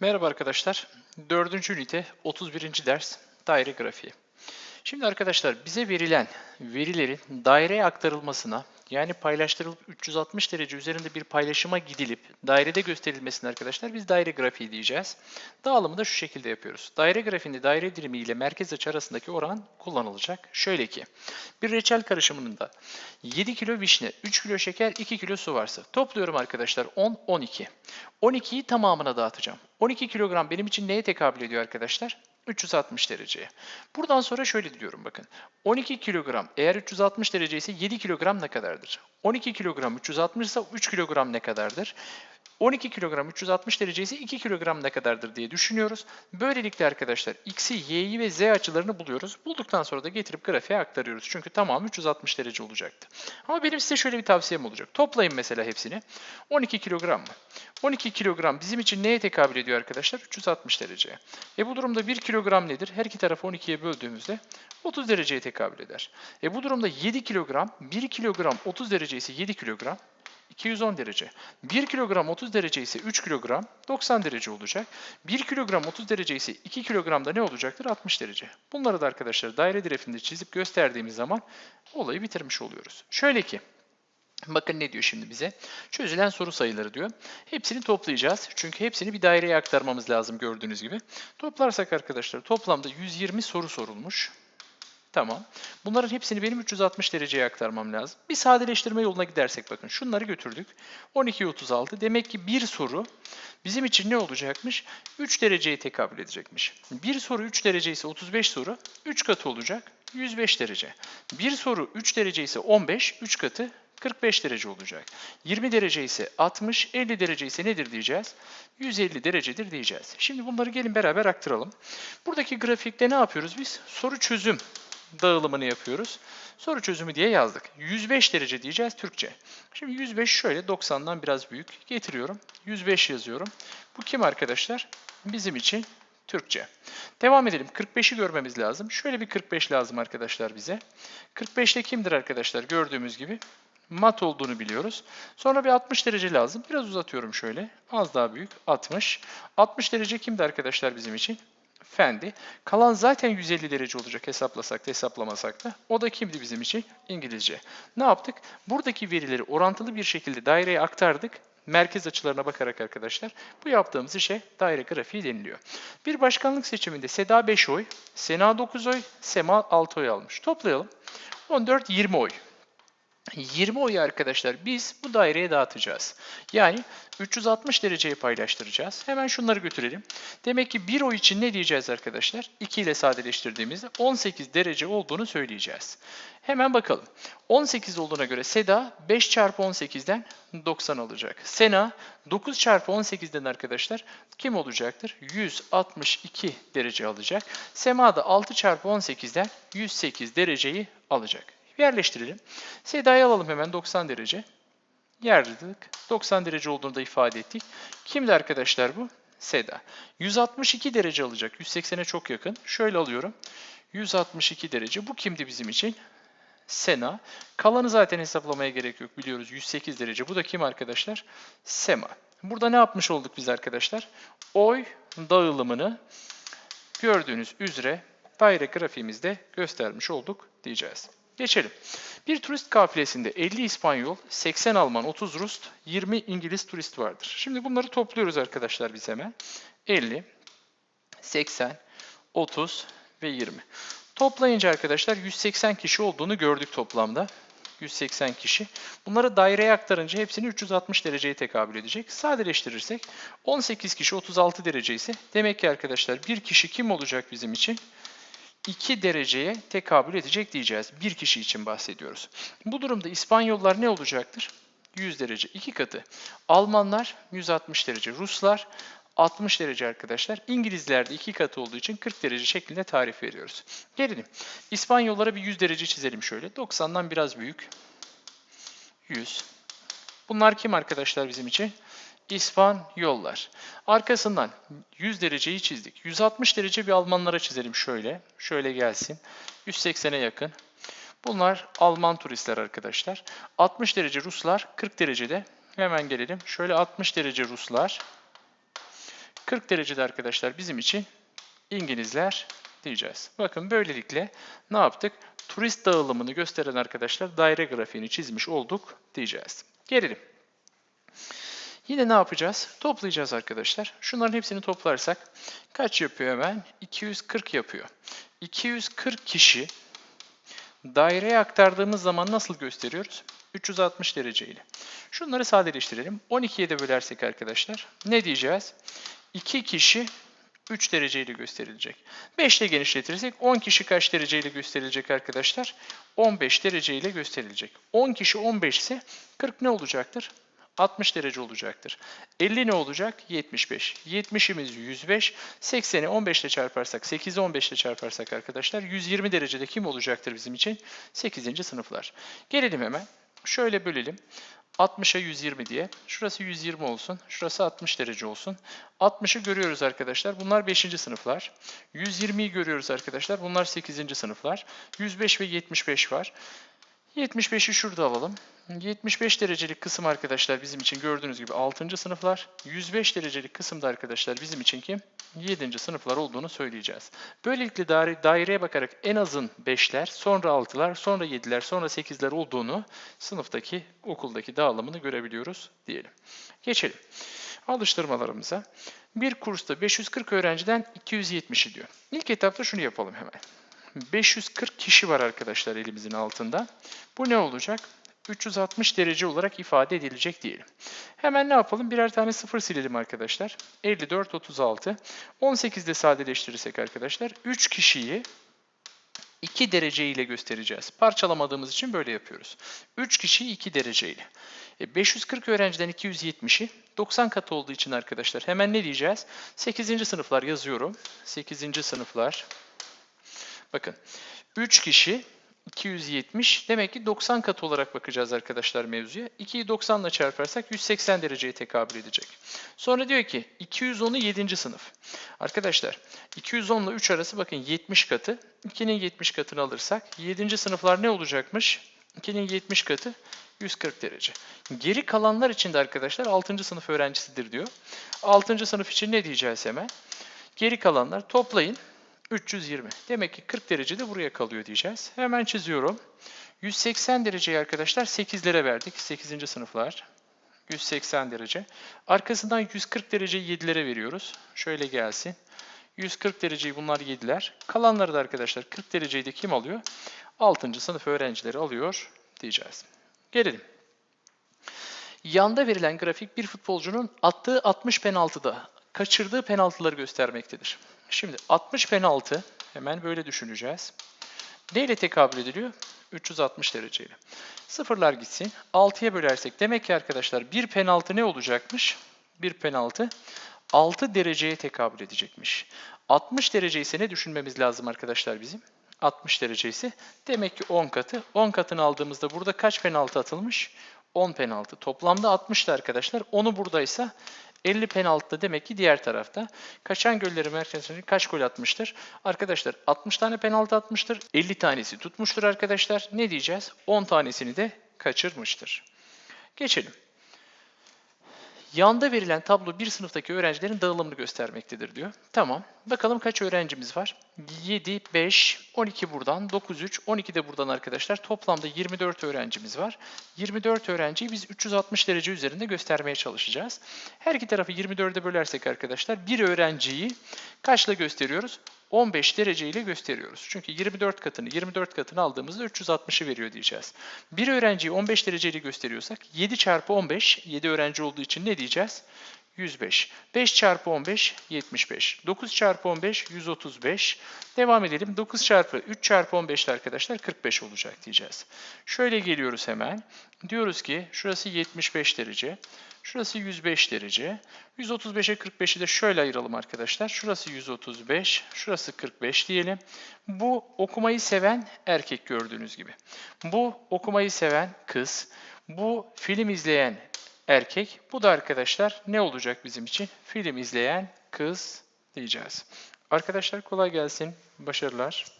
Merhaba arkadaşlar. 4. ünite 31. ders daire grafiği. Şimdi arkadaşlar bize verilen verilerin daireye aktarılmasına yani paylaştırılıp 360 derece üzerinde bir paylaşıma gidilip dairede gösterilmesine arkadaşlar biz daire grafiği diyeceğiz. Dağılımı da şu şekilde yapıyoruz. Daire grafiğinde daire dilimi ile merkez açı arasındaki oran kullanılacak. Şöyle ki bir reçel karışımında 7 kilo vişne, 3 kilo şeker, 2 kilo su varsa topluyorum arkadaşlar 10, 12. 12'yi tamamına dağıtacağım. 12 kilogram benim için neye tekabül ediyor arkadaşlar? 360 dereceye. Buradan sonra şöyle diyorum bakın. 12 kilogram eğer 360 derece ise 7 kilogram ne kadardır? 12 kilogram 360 ise 3 kilogram ne kadardır? 12 kilogram 360 derece ise 2 kilogram ne kadardır diye düşünüyoruz. Böylelikle arkadaşlar x'i, y'yi ve z açılarını buluyoruz. Bulduktan sonra da getirip grafiğe aktarıyoruz. Çünkü tamamı 360 derece olacaktı. Ama benim size şöyle bir tavsiyem olacak. Toplayın mesela hepsini. 12 kilogram mı? 12 kilogram bizim için neye tekabül ediyor arkadaşlar? 360 dereceye. E bu durumda 1 kilogram nedir? Her iki tarafı 12'ye böldüğümüzde 30 dereceye tekabül eder. E bu durumda 7 kilogram, 1 kilogram 30 derece ise 7 kilogram, 210 derece. 1 kilogram 30 derece ise 3 kilogram 90 derece olacak. 1 kilogram 30 derece ise 2 kilogram da ne olacaktır? 60 derece. Bunları da arkadaşlar daire grafiğinde çizip gösterdiğimiz zaman olayı bitirmiş oluyoruz. Şöyle ki Bakın ne diyor şimdi bize? Çözülen soru sayıları diyor. Hepsini toplayacağız. Çünkü hepsini bir daireye aktarmamız lazım gördüğünüz gibi. Toplarsak arkadaşlar toplamda 120 soru sorulmuş. Tamam. Bunların hepsini benim 360 dereceye aktarmam lazım. Bir sadeleştirme yoluna gidersek bakın şunları götürdük. 12 36. Demek ki bir soru bizim için ne olacakmış? 3 dereceye tekabül edecekmiş. Bir soru 3 derece ise 35 soru 3 katı olacak. 105 derece. Bir soru 3 derece ise 15, 3 katı 45 derece olacak. 20 derece ise 60, 50 derece ise nedir diyeceğiz? 150 derecedir diyeceğiz. Şimdi bunları gelin beraber aktaralım. Buradaki grafikte ne yapıyoruz biz? Soru çözüm dağılımını yapıyoruz. Soru çözümü diye yazdık. 105 derece diyeceğiz Türkçe. Şimdi 105 şöyle 90'dan biraz büyük getiriyorum. 105 yazıyorum. Bu kim arkadaşlar? Bizim için Türkçe. Devam edelim. 45'i görmemiz lazım. Şöyle bir 45 lazım arkadaşlar bize. 45'te kimdir arkadaşlar? Gördüğümüz gibi mat olduğunu biliyoruz. Sonra bir 60 derece lazım. Biraz uzatıyorum şöyle. Az daha büyük. 60. 60 derece kimdi arkadaşlar bizim için? Fendi. Kalan zaten 150 derece olacak hesaplasak da hesaplamasak da. O da kimdi bizim için? İngilizce. Ne yaptık? Buradaki verileri orantılı bir şekilde daireye aktardık. Merkez açılarına bakarak arkadaşlar. Bu yaptığımız işe daire grafiği deniliyor. Bir başkanlık seçiminde Seda 5 oy, Sena 9 oy, Sema 6 oy almış. Toplayalım. 14-20 oy. 20 oyu arkadaşlar biz bu daireye dağıtacağız. Yani 360 dereceye paylaştıracağız. Hemen şunları götürelim. Demek ki 1 oy için ne diyeceğiz arkadaşlar? 2 ile sadeleştirdiğimizde 18 derece olduğunu söyleyeceğiz. Hemen bakalım. 18 olduğuna göre Seda 5 çarpı 18'den 90 alacak. Sena 9 çarpı 18'den arkadaşlar kim olacaktır? 162 derece alacak. Sema da 6 çarpı 18'den 108 dereceyi alacak. Yerleştirelim. Seda'yı alalım hemen 90 derece. Yerledik. 90 derece olduğunu da ifade ettik. Kimdi arkadaşlar bu? Seda. 162 derece alacak. 180'e çok yakın. Şöyle alıyorum. 162 derece. Bu kimdi bizim için? Sena. Kalanı zaten hesaplamaya gerek yok. Biliyoruz 108 derece. Bu da kim arkadaşlar? Sema. Burada ne yapmış olduk biz arkadaşlar? Oy dağılımını gördüğünüz üzere daire grafiğimizde göstermiş olduk diyeceğiz. Geçelim. Bir turist kafilesinde 50 İspanyol, 80 Alman, 30 Rus, 20 İngiliz turist vardır. Şimdi bunları topluyoruz arkadaşlar biz hemen. 50, 80, 30 ve 20. Toplayınca arkadaşlar 180 kişi olduğunu gördük toplamda. 180 kişi. Bunları daireye aktarınca hepsini 360 dereceye tekabül edecek. Sadeleştirirsek 18 kişi 36 derece ise demek ki arkadaşlar bir kişi kim olacak bizim için? 2 dereceye tekabül edecek diyeceğiz. Bir kişi için bahsediyoruz. Bu durumda İspanyollar ne olacaktır? 100 derece, 2 katı. Almanlar 160 derece, Ruslar 60 derece arkadaşlar. İngilizler de 2 katı olduğu için 40 derece şeklinde tarif veriyoruz. Gelelim. İspanyollara bir 100 derece çizelim şöyle. 90'dan biraz büyük. 100. Bunlar kim arkadaşlar bizim için? İspanyollar. Arkasından 100 dereceyi çizdik. 160 derece bir Almanlara çizelim şöyle. Şöyle gelsin. 180'e yakın. Bunlar Alman turistler arkadaşlar. 60 derece Ruslar, 40 derecede. Hemen gelelim. Şöyle 60 derece Ruslar, 40 derecede arkadaşlar bizim için İngilizler diyeceğiz. Bakın böylelikle ne yaptık? Turist dağılımını gösteren arkadaşlar daire grafiğini çizmiş olduk diyeceğiz. Gelelim. Yine ne yapacağız? Toplayacağız arkadaşlar. Şunların hepsini toplarsak kaç yapıyor hemen? 240 yapıyor. 240 kişi daireye aktardığımız zaman nasıl gösteriyoruz? 360 derece ile. Şunları sadeleştirelim. 12'ye de bölersek arkadaşlar ne diyeceğiz? 2 kişi 3 dereceyle gösterilecek. 5 ile genişletirsek 10 kişi kaç dereceyle gösterilecek arkadaşlar? 15 dereceyle gösterilecek. 10 kişi 15 ise 40 ne olacaktır? 60 derece olacaktır. 50 ne olacak? 75. 70'imiz 105. 80'i 15 ile çarparsak, 8'i 15 ile çarparsak arkadaşlar 120 derecede kim olacaktır bizim için? 8. sınıflar. Gelelim hemen. Şöyle bölelim. 60'a 120 diye. Şurası 120 olsun. Şurası 60 derece olsun. 60'ı görüyoruz arkadaşlar. Bunlar 5. sınıflar. 120'yi görüyoruz arkadaşlar. Bunlar 8. sınıflar. 105 ve 75 var. 75'i şurada alalım. 75 derecelik kısım arkadaşlar bizim için gördüğünüz gibi 6. sınıflar. 105 derecelik kısımda arkadaşlar bizim için kim? 7. sınıflar olduğunu söyleyeceğiz. Böylelikle daire, daireye bakarak en azın 5'ler, sonra 6'lar, sonra 7'ler, sonra 8'ler olduğunu sınıftaki, okuldaki dağılımını görebiliyoruz diyelim. Geçelim. Alıştırmalarımıza. Bir kursta 540 öğrenciden 270'i diyor. İlk etapta şunu yapalım hemen. 540 kişi var arkadaşlar elimizin altında. Bu ne olacak? 360 derece olarak ifade edilecek diyelim. Hemen ne yapalım? Birer tane sıfır silelim arkadaşlar. 54, 36. 18'de sadeleştirirsek arkadaşlar 3 kişiyi 2 derece ile göstereceğiz. Parçalamadığımız için böyle yapıyoruz. 3 kişiyi 2 derece ile. E 540 öğrenciden 270'i 90 kat olduğu için arkadaşlar hemen ne diyeceğiz? 8. sınıflar yazıyorum. 8. sınıflar. Bakın 3 kişi 270 demek ki 90 kat olarak bakacağız arkadaşlar mevzuya. 2'yi 90 ile çarparsak 180 dereceye tekabül edecek. Sonra diyor ki 210'u 7. sınıf. Arkadaşlar 210 ile 3 arası bakın 70 katı. 2'nin 70 katını alırsak 7. sınıflar ne olacakmış? 2'nin 70 katı 140 derece. Geri kalanlar için de arkadaşlar 6. sınıf öğrencisidir diyor. 6. sınıf için ne diyeceğiz hemen? Geri kalanlar toplayın. 320. Demek ki 40 derece de buraya kalıyor diyeceğiz. Hemen çiziyorum. 180 dereceyi arkadaşlar 8'lere verdik. 8. sınıflar. 180 derece. Arkasından 140 dereceyi 7'lere veriyoruz. Şöyle gelsin. 140 dereceyi bunlar 7'ler. Kalanları da arkadaşlar 40 dereceyi de kim alıyor? 6. sınıf öğrencileri alıyor diyeceğiz. Gelelim. Yanda verilen grafik bir futbolcunun attığı 60 penaltıda kaçırdığı penaltıları göstermektedir. Şimdi 60 penaltı hemen böyle düşüneceğiz. Ne ile tekabül ediliyor? 360 dereceyle. Sıfırlar gitsin. 6'ya bölersek demek ki arkadaşlar bir penaltı ne olacakmış? Bir penaltı 6 dereceye tekabül edecekmiş. 60 derece ise ne düşünmemiz lazım arkadaşlar bizim? 60 derece ise demek ki 10 katı. 10 katını aldığımızda burada kaç penaltı atılmış? 10 penaltı. Toplamda 60'tı arkadaşlar. Onu buradaysa 50 penaltıda demek ki diğer tarafta. Kaçan golleri merkezinde kaç gol atmıştır? Arkadaşlar 60 tane penaltı atmıştır. 50 tanesi tutmuştur arkadaşlar. Ne diyeceğiz? 10 tanesini de kaçırmıştır. Geçelim. Yanda verilen tablo bir sınıftaki öğrencilerin dağılımını göstermektedir diyor. Tamam. Bakalım kaç öğrencimiz var? 7, 5, 12 buradan, 9, 3, 12 de buradan arkadaşlar. Toplamda 24 öğrencimiz var. 24 öğrenciyi biz 360 derece üzerinde göstermeye çalışacağız. Her iki tarafı 24'e bölersek arkadaşlar bir öğrenciyi kaçla gösteriyoruz? 15 derece ile gösteriyoruz. Çünkü 24 katını 24 katını aldığımızda 360'ı veriyor diyeceğiz. Bir öğrenciyi 15 derece gösteriyorsak 7 çarpı 15 7 öğrenci olduğu için ne diyeceğiz? 105. 5 çarpı 15 75. 9 çarpı 15 135. Devam edelim. 9 çarpı 3 çarpı 15 arkadaşlar 45 olacak diyeceğiz. Şöyle geliyoruz hemen. Diyoruz ki şurası 75 derece. Şurası 105 derece. 135'e 45'i de şöyle ayıralım arkadaşlar. Şurası 135, şurası 45 diyelim. Bu okumayı seven erkek gördüğünüz gibi. Bu okumayı seven kız. Bu film izleyen erkek. Bu da arkadaşlar ne olacak bizim için? Film izleyen kız diyeceğiz. Arkadaşlar kolay gelsin. Başarılar.